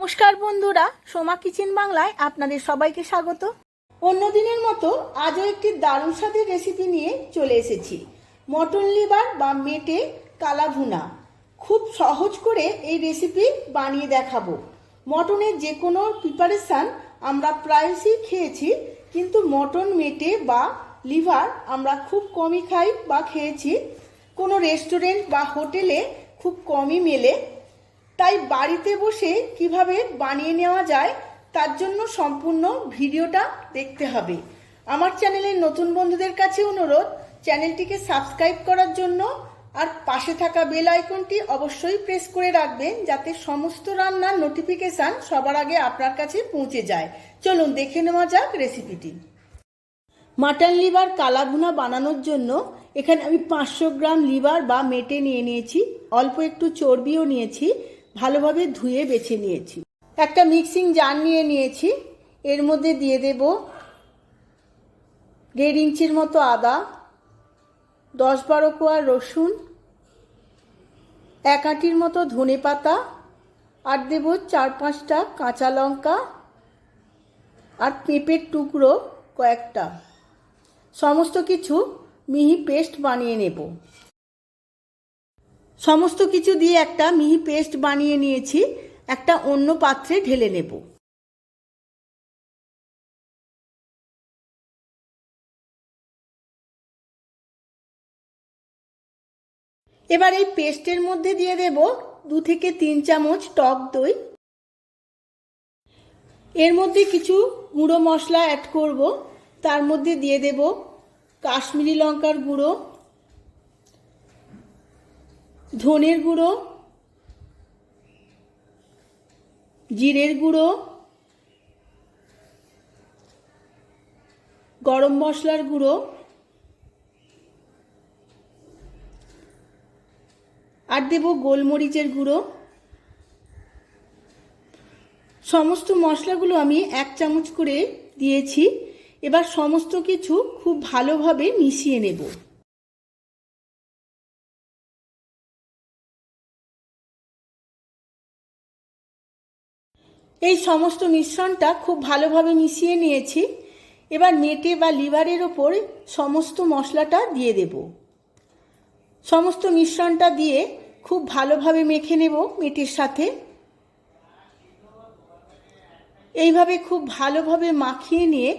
নমস্কার বন্ধুরা, সোমা কিচেন বাংলায় আপনাদের সবাইকে স্বাগত। অন্যদিনের মতো আজও একটি দারুণ স্বাদের রেসিপি নিয়ে চলে এসেছি। মটন লিভার বা মেটে কালাভুনা। খুব সহজ করে এই রেসিপি বানিয়ে দেখাবো। মটনের যে কোনো প্রিপারেশান আমরা প্রায়শই খেয়েছি, কিন্তু মটন, মেটে বা লিভার আমরা খুব কমই খাই বা খেয়েছি। কোনো রেস্টুরেন্ট বা হোটেলে খুব কমই মেলে। তাই বাড়িতে বসে কীভাবে বানিয়ে নেওয়া যায় তার জন্য সম্পূর্ণ ভিডিওটা দেখতে হবে। আমার চ্যানেলের নতুন বন্ধুদের কাছে অনুরোধ, চ্যানেলটিকে সাবস্ক্রাইব করার জন্য আর পাশে থাকা বেল আইকনটি অবশ্যই প্রেস করে রাখবেন যাতে সমস্ত রান্নার নোটিফিকেশান সবার আগে আপনার কাছে পৌঁছে যায়। চলুন দেখে নেওয়া যাক রেসিপিটি। মাটন লিভার কালাভুনা বানানোর জন্য এখানে আমি পাঁচশো গ্রাম লিভার বা মেটে নিয়ে নিয়েছি। অল্প একটু চর্বিও নিয়েছি। ভালোভাবে ধুয়ে বেছে নিয়েছি। একটা মিক্সিং জার নিয়ে নিয়েছি। এর মধ্যে দিয়ে দেব দেড় ইঞ্চির মতো আদা, দশ বারো কোয়া রসুন, এক আটির মতো ধনে পাতা, আর দেব চার পাঁচটা কাঁচা লঙ্কা আর পেঁপের টুকরো কয়েকটা। সমস্ত কিছু মিহি পেস্ট বানিয়ে নেব। সমস্ত কিছু দিয়ে একটা মিহি পেস্ট বানিয়ে নিয়েছি, একটা অন্য পাত্রে ঢেলে নেব। এবার এই পেস্টের মধ্যে দিয়ে দেব দু থেকে তিন চামচ টক দই। এর মধ্যে কিছু গুঁড়ো মশলা অ্যাড করব। তার মধ্যে দিয়ে দেব কাশ্মীরি লঙ্কার গুঁড়ো ধনের গুঁড়ো, জিরের গুঁড়ো, গরম মশলার গুঁড়ো, আর দেব গোলমরিচের গুঁড়ো। সমস্ত মশলাগুলো আমি এক চামচ করে দিয়েছি। এবার সমস্ত কিছু খুব ভালোভাবে মিশিয়ে নেব। এই সমস্ত মিশ্রণটা খুব ভালোভাবে মিশিয়ে নিয়েছি। এবার মেটে বা লিভারের ওপর সমস্ত মশলাটা দিয়ে দেব। সমস্ত মিশ্রণটা দিয়ে খুব ভালোভাবে মেখে নেব মেটের সাথে। এইভাবে খুব ভালোভাবে মাখিয়ে নিয়ে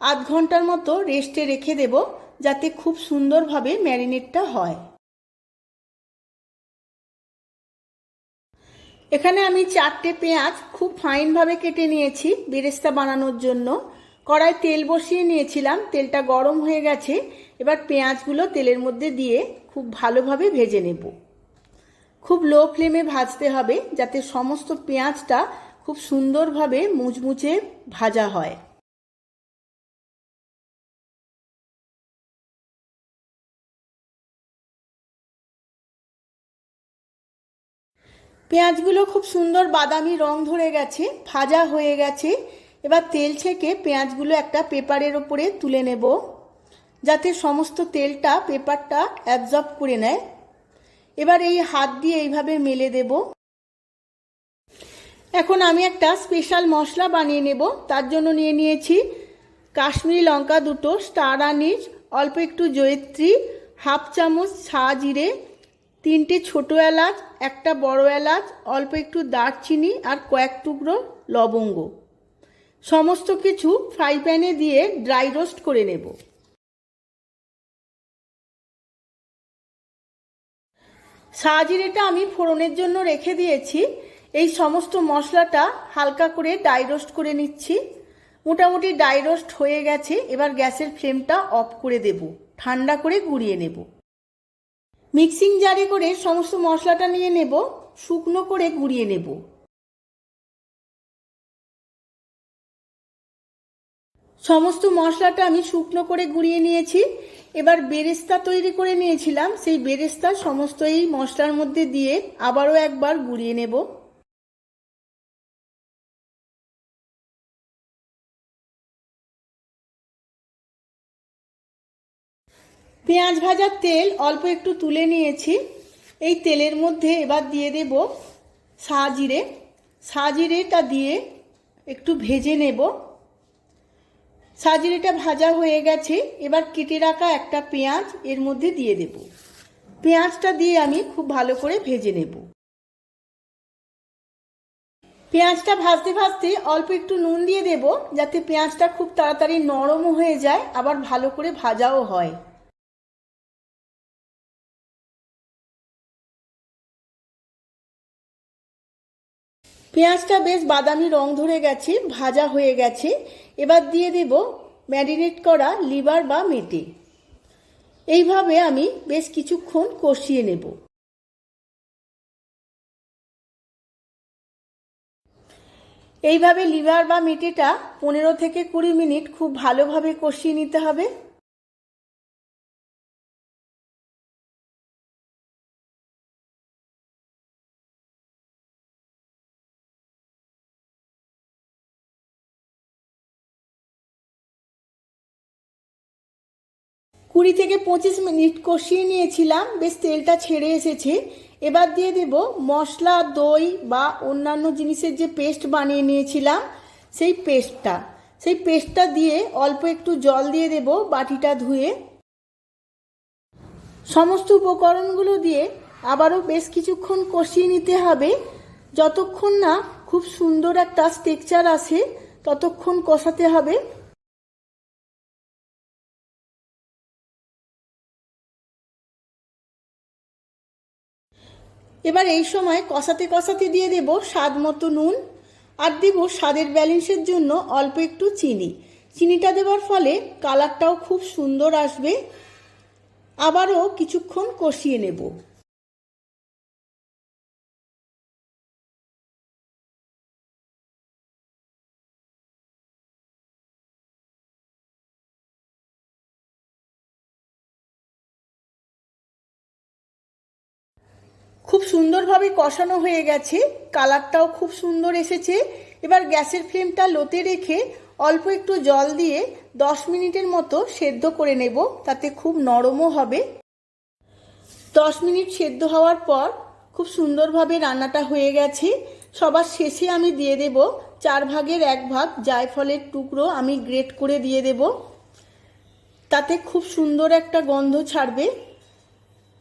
আধ ঘণ্টার মতো রেস্টে রেখে দেব, যাতে খুব সুন্দরভাবে ম্যারিনেটটা হয়। এখানে আমি চারটে পেঁয়াজ খুব ফাইনভাবে কেটে নিয়েছি বেরেস্তা বানানোর জন্য। কড়াই তেল বসিয়ে নিয়েছিলাম, তেলটা গরম হয়ে গেছে। এবার পেঁয়াজগুলো তেলের মধ্যে দিয়ে খুব ভালোভাবে ভেজে নেব। খুব লো ফ্লেমে ভাজতে হবে যাতে সমস্ত পেঁয়াজটা খুব সুন্দরভাবে মুচমুচে ভাজা হয়। পেঁয়াজগুলো খুব সুন্দর বাদামি রং ধরে গেছে, ভাজা হয়ে গেছে। এবার তেল ছেঁকে পেঁয়াজগুলো একটা পেপারের ওপরে তুলে নেব, যাতে সমস্ত তেলটা পেপারটা অ্যাবজর্ব করে নেয়। এবার এই হাত দিয়ে এইভাবে মেলে দেব। এখন আমি একটা স্পেশাল মশলা বানিয়ে নেব, তার জন্য নিয়ে নিয়েছি কাশ্মীরি লঙ্কা দুটো, স্টার আনিস অল্প একটু জয়িত্রী, হাফ চামচ ছা জিরে তিনটে ছোটো এলাচ, একটা বড় এলাচ, অল্প একটু দারচিনি আর কয়েক টুকরো লবঙ্গ। সমস্ত কিছু ফ্রাই প্যানে দিয়ে ড্রাই রোস্ট করে নেব। সাজিরেটা আমি ফোড়নের জন্য রেখে দিয়েছি। এই সমস্ত মশলাটা হালকা করে ডাই রোস্ট করে নিচ্ছি। মোটামুটি ডাই রোস্ট হয়ে গেছে, এবার গ্যাসের ফ্লেমটা অফ করে দেব। ঠান্ডা করে গুঁড়িয়ে নেব। মিক্সিং জারে করে সমস্ত মশলাটা নিয়ে নেব, শুকনো করে গুঁড়িয়ে নেব। সমস্ত মশলাটা আমি শুকনো করে গুঁড়িয়ে নিয়েছি। এবার বেরেস্তা তৈরি করে নিয়েছিলাম, সেই বেরেস্তা সমস্ত এই মশলার মধ্যে দিয়ে আবারও একবার গুঁড়িয়ে নেব। পেঁয়াজ ভাজার তেল অল্প একটু তুলে নিয়েছি। এই তেলের মধ্যে এবার দিয়ে দেব জিরে সাজিরেটা দিয়ে একটু ভেজে নেব। সাজিরেটা ভাজা হয়ে গেছে। এবার কেটে রাখা একটা পেঁয়াজ এর মধ্যে দিয়ে দেব। পেঁয়াজটা দিয়ে আমি খুব ভালো করে ভেজে নেব। পেঁয়াজটা ভাজতে ভাজতে অল্প একটু নুন দিয়ে দেব যাতে পেঁয়াজটা খুব তাড়াতাড়ি নরমও হয়ে যায়, আবার ভালো করে ভাজাও হয়। পেঁয়াজটা বেশ বাদামি রং ধরে গেছে, ভাজা হয়ে গেছে। এবার দিয়ে দেব ম্যারিনেট করা লিভার বা মেটে। এইভাবে আমি বেশ কিছুক্ষণ কষিয়ে নেব। এইভাবে লিভার বা মেটেটা পনেরো থেকে কুড়ি মিনিট খুব ভালোভাবে কষিয়ে নিতে হবে। কুড়ি থেকে পঁচিশ মিনিট কষিয়ে নিয়েছিলাম, বেশ তেলটা ছেড়ে এসেছে। এবার দিয়ে দেব মশলা, দই বা অন্যান্য জিনিসের যে পেস্ট বানিয়ে নিয়েছিলাম, সেই পেস্টটা। সেই পেস্টটা দিয়ে অল্প একটু জল দিয়ে দেব বাটিটা ধুয়ে। সমস্ত উপকরণগুলো দিয়ে আবারও বেশ কিছুক্ষণ কষিয়ে নিতে হবে। যতক্ষণ না খুব সুন্দর একটা স্টেকচার আসে, ততক্ষণ কষাতে হবে। এবার এই সময় কষাতে কষাতে দিয়ে দেব স্বাদ মতো নুন আর দেব স্বাদের ব্যালেন্সের জন্য অল্প একটু চিনি। চিনিটা দেওয়ার ফলে কালারটাও খুব সুন্দর আসবে। আবারও কিছুক্ষণ কষিয়ে নেব। খুব সুন্দরভাবে কষানো হয়ে গেছে, কালারটাও খুব সুন্দর এসেছে। এবার গ্যাসের ফ্লেমটা লোতে রেখে অল্প একটু জল দিয়ে দশ মিনিটের মতো সেদ্ধ করে নেব, তাতে খুব নরমও হবে। দশ মিনিট সেদ্ধ হওয়ার পর খুব সুন্দরভাবে রান্নাটা হয়ে গেছে। সবার শেষে আমি দিয়ে দেব চার ভাগের এক ভাগ জায়ফলের টুকরো আমি গ্রেট করে দিয়ে দেব। তাতে খুব সুন্দর একটা গন্ধ ছাড়বে।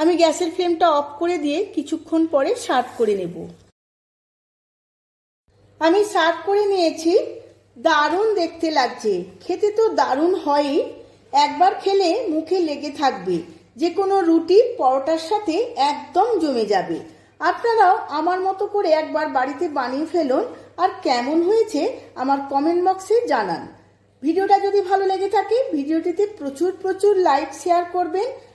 আমি গ্যাসের ফ্লেমটা অফ করে দিয়ে কিছুক্ষণ পরে সার্ভ করে নেব। আমি সার্ভ করে নিয়েছি। দারুণ দেখতে লাগছে। খেতে তো দারুণ হয়ই। একবার খেলে মুখে লেগে থাকবে। যে কোনো রুটি, পরোটার সাথে একদম জমে যাবে। আপনারাও আমার মতো করে একবার বাড়িতে বানিয়ে ফেলুন আর কেমন হয়েছে আমার কমেন্ট বক্সে জানান। ভিডিওটা যদি ভালো লেগে থাকে, ভিডিওটিতে প্রচুর প্রচুর লাইক শেয়ার করবেন।